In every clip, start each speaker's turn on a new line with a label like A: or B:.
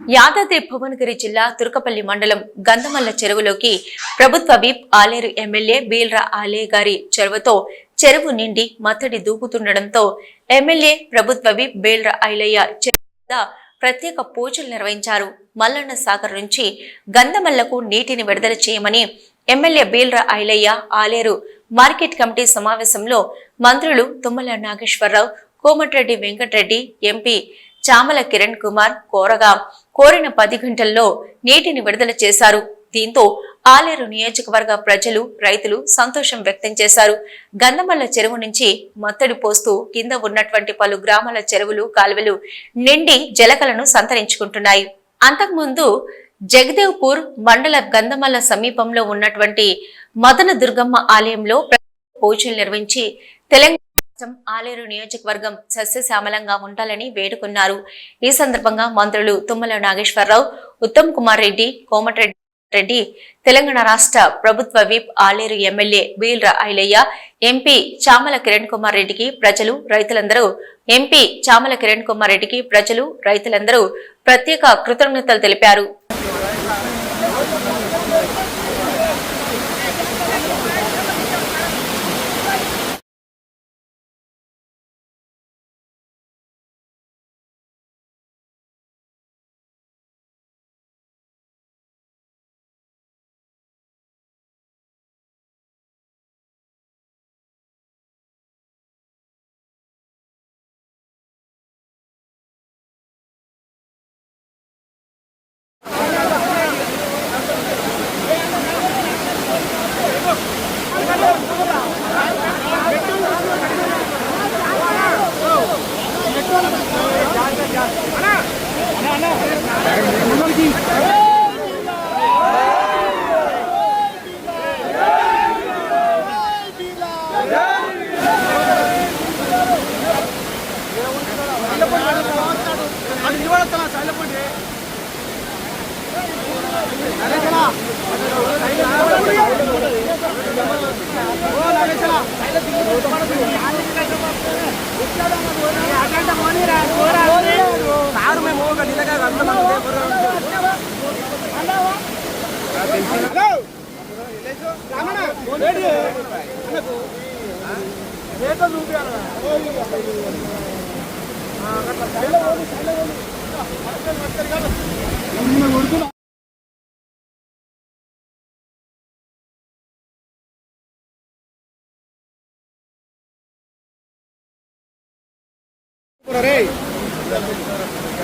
A: యాదాద్రి భువనగిరి జిల్లా తురకపల్లి మండలం గంధమల్ల చెరువులోకి ప్రభుత్వ విప్ ఆలేరు ఎమ్మెల్యే బీల్రా ఆలే గారి చెరువుతో చెరువు నిండి మత్తడి దూకుతుండటంతో ఎమ్మెల్యే ప్రభుత్వ విప్ బీల్రా ఐలయ్య చెరువు ప్రత్యేక పూజలు నిర్వహించారు. మల్లన్న సాగర్ నుంచి గంధమల్లకు నీటిని విడుదల చేయమని MLA Beerla Ailaiah Aler market committee సమావేశంలో మంత్రులు తుమ్మల నాగేశ్వరరావు కోమటిరెడ్డి వెంకటరెడ్డి ఎంపీ చామల కిరణ్ కుమార్ కోరగా కోరిన పది గంటల్లో నీటిని విడుదల చేశారు. దీంతో ఆలేరు నియోజకవర్గ ప్రజలు రైతులు సంతోషం వ్యక్తం చేశారు. గంధమల్ల చెరువు నుంచి మత్తడి పోస్తూ కింద ఉన్నటువంటి పలు గ్రామాల చెరువులు కాలువలు నిండి జలకలను సంతరించుకుంటున్నాయి. అంతకుముందు జగదేవ్పూర్ మండల గంధమల్ల సమీపంలో ఉన్నటువంటి మదన దుర్గమ్మ ఆలయంలో పూజలు నిర్వహించి తెలంగాణ ఆలేరు నియోజకవర్గం సస్యశ్యామలంగా ఉండాలని వేడుకున్నారు. ఈ సందర్భంగా మంత్రులు తుమ్మల నాగేశ్వరరావు ఉత్తమ్ కుమార్ రెడ్డి కోమటిరెడ్డి రెడ్డి తెలంగాణ రాష్ట్ర ప్రభుత్వ whip Aler MLA Beerla Ailaiah MP Chamala Kiran Kumar రెడ్డికి ప్రజలు రైతులందరూ ఎంపీ చామల కిరణ్ కుమార్ రెడ్డికి ప్రజలు రైతులందరూ ప్రత్యేక కృతజ్ఞతలు తెలిపారు.
B: అది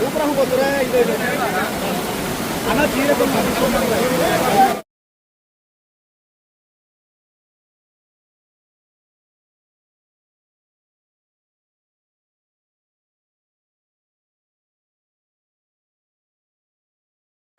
B: சூப்பராக போத்துறேன் இது அண்ணா தீரத்தை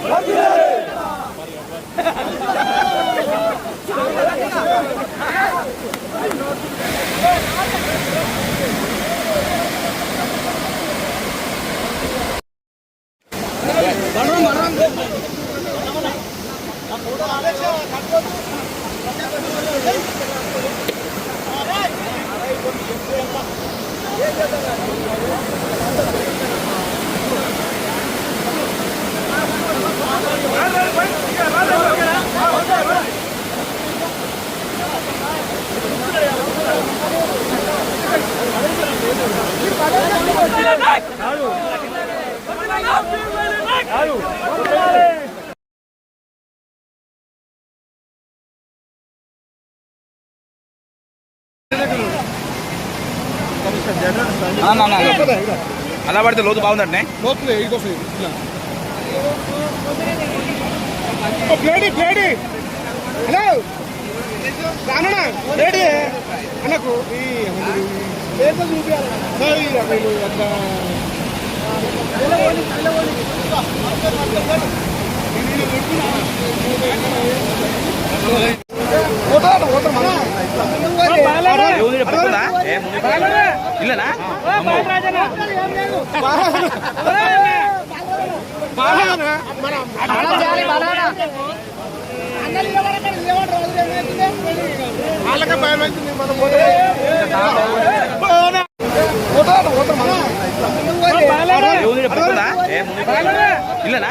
B: లోతు బాగుందంటే
C: అలా పడితే లోతు
B: బాగుందండి హలో. రానన్నా లేడీ అన్నకు ఈ పేపర్ చూపించాలి. అంత
C: ఏముంది ఇల్లనా
B: వాళ్ళకే భయం అవుతుంది మనం పోతే. పోతాడు, పోతాడు మనం.
C: ఇల్లనా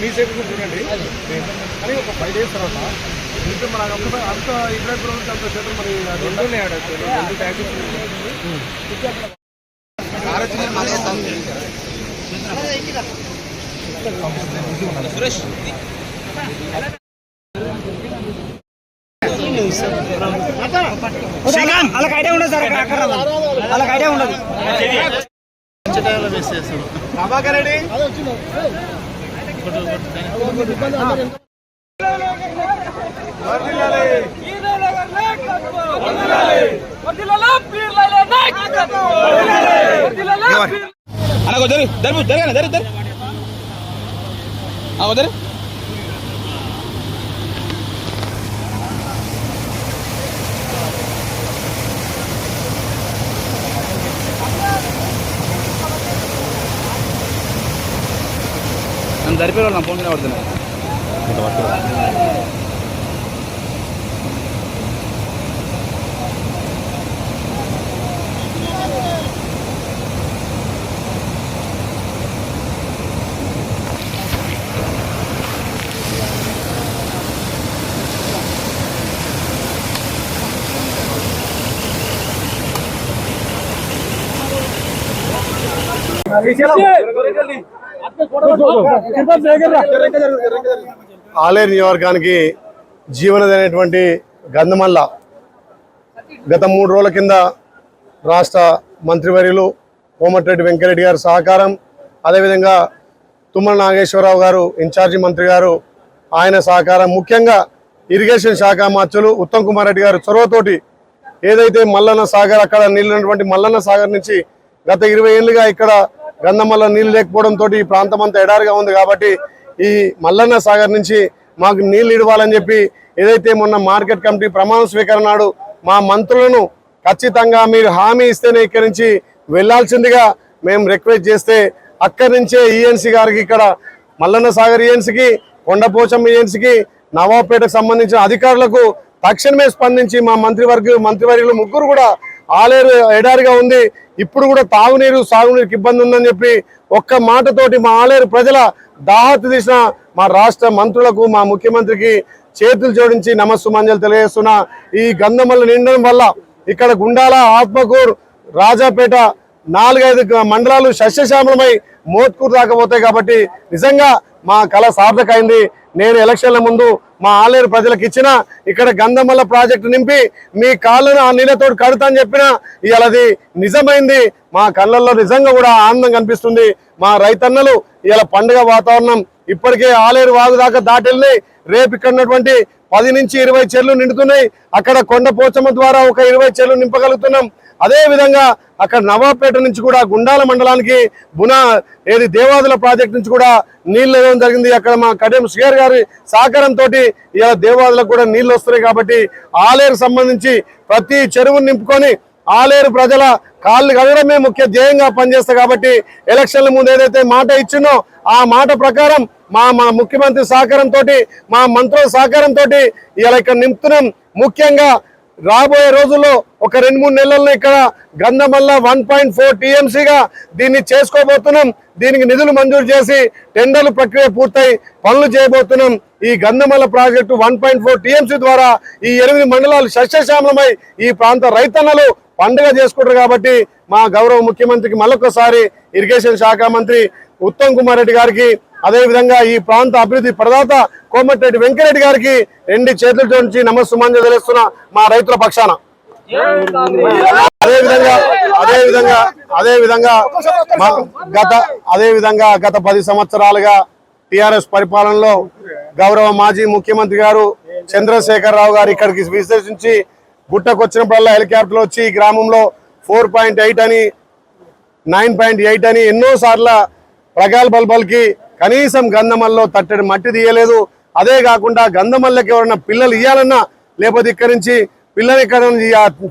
B: మీ సైడ్ కూడా చూడండి కానీ ఒక ఫైవ్ డేస్ తర్వాత ఇంకా మన అంత అంత కూడా అంత క్షేత్రం మరి రెండు రెండు ట్యాంకులు
D: వాళ్ళకి ఐడియా ఉండదు సార్ అక్కడ వాళ్ళకి ఐడియా ఉండదు.
B: ప్రభాకర్ రెడ్డి.
C: అన్న కొద్దరు జరుపు జరగనా జరుగు జరుగు. జరిపే వాళ్ళు నా ఫోన్ పడుతున్నాయి
E: ఆలేరు నియోజకవర్గానికి జీవనదైనటువంటి గంధమల్ల గత మూడు రోజుల కింద రాష్ట్ర మంత్రివర్యులు కోమటిరెడ్డి వెంకరెడ్డి గారి సహకారం అదేవిధంగా తుమ్మల నాగేశ్వరరావు గారు ఇన్ఛార్జి మంత్రి గారు ఆయన సహకారం ముఖ్యంగా ఇరిగేషన్ శాఖ మంత్రులు ఉత్తమ్ కుమార్ రెడ్డి గారు చొరవతోటి ఏదైతే మల్లన్న సాగర్ అక్కడ నిలినటువంటి మల్లన్న సాగర్ నుంచి గత ఇరవై ఏళ్ళుగా ఇక్కడ గంధమల్ల నీళ్ళు లేకపోవడంతో ఈ ప్రాంతం అంతా ఎడారిగా ఉంది కాబట్టి ఈ మల్లన్న సాగర్ నుంచి మాకు నీళ్ళు ఇవ్వాలని చెప్పి ఏదైతే మొన్న మార్కెట్ కమిటీ ప్రమాణ స్వీకరణ నాడు మా మంత్రులను ఖచ్చితంగా మీరు హామీ ఇస్తేనే ఇక్కడి నుంచి వెళ్ళాల్సిందిగా మేము రిక్వెస్ట్ చేస్తే అక్కడి నుంచే ఈఎన్సీ గారికి ఇక్కడ మల్లన్న సాగర్ ఈఎన్సీకి కొండపోచమ్మ ఈఎన్సీకి నవాబ్పేటకు సంబంధించిన అధికారులకు తక్షణమే స్పందించి మా మంత్రివర్గ మంత్రివర్యులు ముగ్గురు కూడా ఆలేరు ఎడారిగా ఉంది. ఇప్పుడు కూడా తాగునీరు సాగునీరుకి ఇబ్బంది ఉందని చెప్పి ఒక్క మాటతోటి మా ఆలేరు ప్రజల దాహత తీసిన మా రాష్ట్ర మంత్రులకు మా ముఖ్యమంత్రికి చేతులు జోడించి నమస్సు మంజలు తెలియజేస్తున్నా. ఈ గంధమల్ల నిండడం వల్ల ఇక్కడ గుండాల ఆత్మకూరు రాజాపేట నాలుగైదు మండలాలు సస్యశ్యామలమై మోత్కూరు దాకా పోతాయి కాబట్టి నిజంగా మా కళ సార్థకైంది నేను ఎలక్షన్ల ముందు మా ఆలేరు ప్రజలకు ఇచ్చిన ఇక్కడ గంధమల్ల ప్రాజెక్టు నింపి మీ కాళ్ళను ఆ నీళ్ళతో కడతాని చెప్పిన ఇవాళ అది నిజమైంది. మా కళ్ళల్లో నిజంగా కూడా ఆనందం కనిపిస్తుంది. మా రైతన్నలు ఇలా పండుగ వాతావరణం ఇప్పటికే ఆలేరు వాగు దాకా దాటెళ్ళి రేపు ఇక్కడ ఉన్నటువంటి పది నుంచి ఇరవై చెర్లు నిండుతున్నాయి. అక్కడ కొండ పోచమ్మ ద్వారా ఒక ఇరవై చెర్లు నింపగలుగుతున్నాం. అదే విధంగా అక్కడ నవాబ్పేట నుంచి కూడా గుండాల మండలానికి బునా ఏది దేవాదుల ప్రాజెక్ట్ నుంచి కూడా నీళ్ళు ఇవ్వడం జరిగింది. అక్కడ మా కడియం శ్రీగారు గారి సహకారంతో ఇలా దేవాదులకు కూడా నీళ్ళు వస్తున్నాయి కాబట్టి ఆలేరు సంబంధించి ప్రతి చెరువును నింపుకొని ఆలేరు ప్రజల కాళ్ళు కడగడమే ముఖ్య ధ్యేయంగా పనిచేస్తా కాబట్టి ఎలక్షన్ల ముందు ఏదైతే మాట ఇచ్చినో ఆ మాట ప్రకారం మా మా ముఖ్యమంత్రి సహకారంతో మా మంత్రుల సహకారంతో ఇలా ఇక్కడ నింపుతున్నాం. ముఖ్యంగా రాబోయే రోజుల్లో ఒక రెండు మూడు నెలల్లో ఇక్కడ గంధమల్ల వన్ పాయింట్ ఫోర్ టీఎంసీగా దీన్ని చేసుకోబోతున్నాం. దీనికి నిధులు మంజూరు చేసి టెండర్ల ప్రక్రియ పూర్తయి పనులు చేయబోతున్నాం. ఈ Gandhamalla project one point four TMC ద్వారా ఈ ఎనిమిది మండలాలు సస్యశ్యామలమై ఈ ప్రాంత రైతన్నలు పండుగ చేసుకుంటారు కాబట్టి మా గౌరవ ముఖ్యమంత్రికి మళ్ళొకసారి ఇరిగేషన్ శాఖ మంత్రి ఉత్తమ్ కుమార్ రెడ్డి గారికి అదే విధంగా ఈ ప్రాంత అభివృద్ధి ప్రదాత కోమటిరెడ్డి వెంకరెడ్డి గారికి రెండు చేతులతో నుంచి నమస్సుమాంజ తెలుస్తున్న మా రైతుల పక్షాన. అదేవిధంగా అదేవిధంగా అదేవిధంగా గత అదే విధంగా గత పది సంవత్సరాలుగా టిఆర్ఎస్ పరిపాలనలో గౌరవ మాజీ ముఖ్యమంత్రి గారు చంద్రశేఖర్ రావు గారు ఇక్కడికి విశ్లేషించి గుట్టకొచ్చినప్పుడల్లా హెలికాప్టర్ వచ్చి ఈ గ్రామంలో ఫోర్ పాయింట్ ఎయిట్ అని నైన్ పాయింట్ ఎయిట్ అని ఎన్నో సార్ల ప్రగల్భాలు పలికి కనీసం గంధమల్లో తట్టడి మట్టి తీయలేదు. అదే కాకుండా గంధమల్లకి ఎవరన్నా పిల్లలు ఇవ్వాలన్నా లేకపోతే ఇక్కడి నుంచి పిల్లలు ఇక్కడ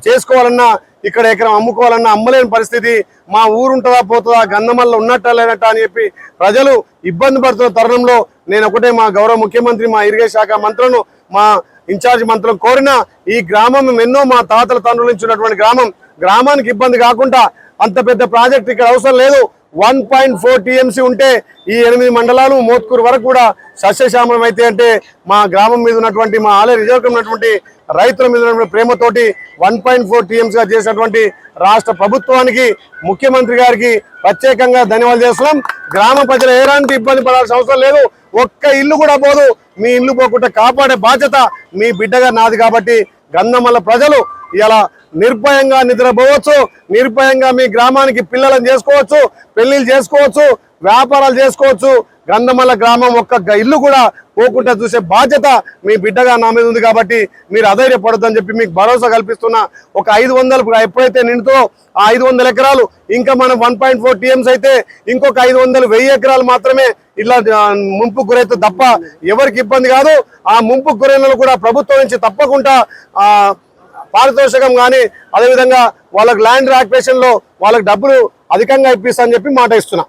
E: చేసుకోవాలన్నా ఇక్కడ ఎకరం అమ్ముకోవాలన్నా అమ్మలేని పరిస్థితి. మా ఊరు ఉంటుందా పోతుందా గంధమల్ల ఉన్నట్టా లేనట్టా అని చెప్పి ప్రజలు ఇబ్బంది పడుతున్న తరుణంలో నేను ఒకటే మా గౌరవ ముఖ్యమంత్రి మా ఇరిగేషన్ శాఖ మంత్రులను మా ఇన్ఛార్జ్ మంత్రులను కోరిన ఈ గ్రామం ఎన్నో మా తాతల తండ్రుల నుంచి ఉన్నటువంటి గ్రామం. గ్రామానికి ఇబ్బంది కాకుండా అంత పెద్ద ప్రాజెక్ట్ ఇక్కడ అవసరం లేదు. వన్ పాయింట్ ఫోర్ టీఎంసీ ఉంటే ఈ ఎనిమిది మండలాలు మోత్కూరు వరకు కూడా సస్యశ్యామలం అయితే అంటే మా గ్రామం మీద ఉన్నటువంటి మా ఆలయ రిజర్వ్ ఉన్నటువంటి రైతుల మీద ఉన్నటువంటి ప్రేమతోటి వన్ పాయింట్ ఫోర్ టీఎంసీగా చేసినటువంటి రాష్ట్ర ప్రభుత్వానికి ముఖ్యమంత్రి గారికి ప్రత్యేకంగా ధన్యవాదాలు చేస్తున్నాం. గ్రామ ప్రజలు ఎలాంటి ఇబ్బంది పడాల్సిన అవసరం లేదు. ఒక్క ఇల్లు కూడా పోదు. మీ ఇల్లు పోకుండా కాపాడే బాధ్యత మీ బిడ్డగా నాది కాబట్టి గంధమల్ల ప్రజలు ఇలా నిర్భయంగా నిద్రపోవచ్చు నిర్భయంగా మీ గ్రామానికి పిల్లలను చేసుకోవచ్చు పెళ్ళిళ్ళు చేసుకోవచ్చు వ్యాపారాలు చేసుకోవచ్చు. గంధమల్ల గ్రామం ఒక్క ఇల్లు కూడా పోకుండా చూసే బాధ్యత మీ బిడ్డగా నా మీద ఉంది కాబట్టి మీరు అధైర్యపడొద్దని చెప్పి మీకు భరోసా కల్పిస్తున్నా ఒక ఐదు వందలు ఎప్పుడైతే నిండుతో ఆ ఐదు వందల ఎకరాలు ఇంకా మనం వన్ పాయింట్ ఫోర్ టీఎంస్ అయితే ఇంకొక ఐదు వందలు వెయ్యి ఎకరాలు మాత్రమే ఇలా ముంపు గురైతే తప్ప ఎవరికి ఇబ్బంది కాదు. ఆ ముంపు గురైన కూడా ప్రభుత్వం నుంచి తప్పకుండా పారితోషికం కానీ అదేవిధంగా వాళ్ళకి ల్యాండ్ రాక్వేషన్లో వాళ్ళకి డబ్బులు అధికంగా ఇప్పిస్తా అని చెప్పి మాట ఇస్తున్నా.